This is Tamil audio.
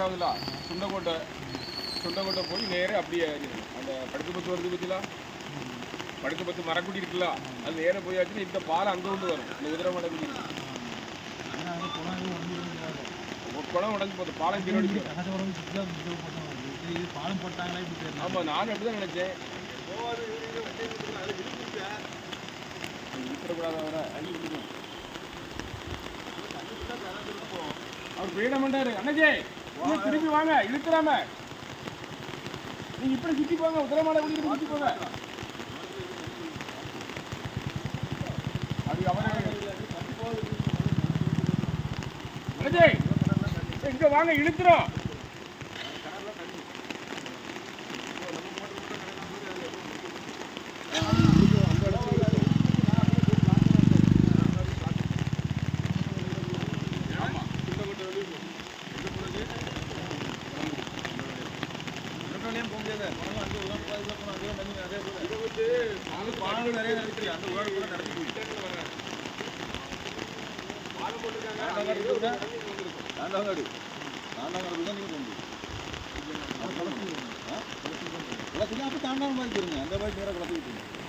கட்டாதுல சுண்டக்கோட்டை. சுண்டக்கோட்டை போய் நேரா அப்படியே அந்த படுக்கு பத்து வருது பத்திலா? படுக்கு பத்து மரக்குடி இருக்குல்ல அது நேரா போயாச்சுன்னா இந்த பாலம் அங்க வந்து வரும். இந்த உதிரமடை குடி குளம் உடஞ்சு போகுது. பாலம் இது பாலம் போட்டாங்களா இப்படி தெரியல. ஆமா நானும் அப்படிதான் நினைச்சேன். விட்டுறக்கூடாது அவரை. அள்ளி விட்டுக்கும் அவர் போயிட மாட்டாரு அண்ணாஜே! திருப்பி வாங்க. இழுத்துறாம. நீங்க இப்படி சுத்தி போங்க உத்தரமான குடி சுத்தி போங்க அது அவரே. எங்க வாங்க வாங்க இழுத்துறோம் போக முடியாது. குளம் அங்கே உள்ள போகாது போகணும் அங்கே தண்ணி நிறைய போகுது அது பாலம் நிறைய நடக்குது. அந்த ஊரோட கூட நடந்து போயிட்டு தாண்டாங்காடு தாண்டாங்காடு தான் நீங்கள் போகுது குளத்துக்கு அப்போ தாண்டாம மாதிரி அந்த மாதிரி நேராக குளத்துக்கு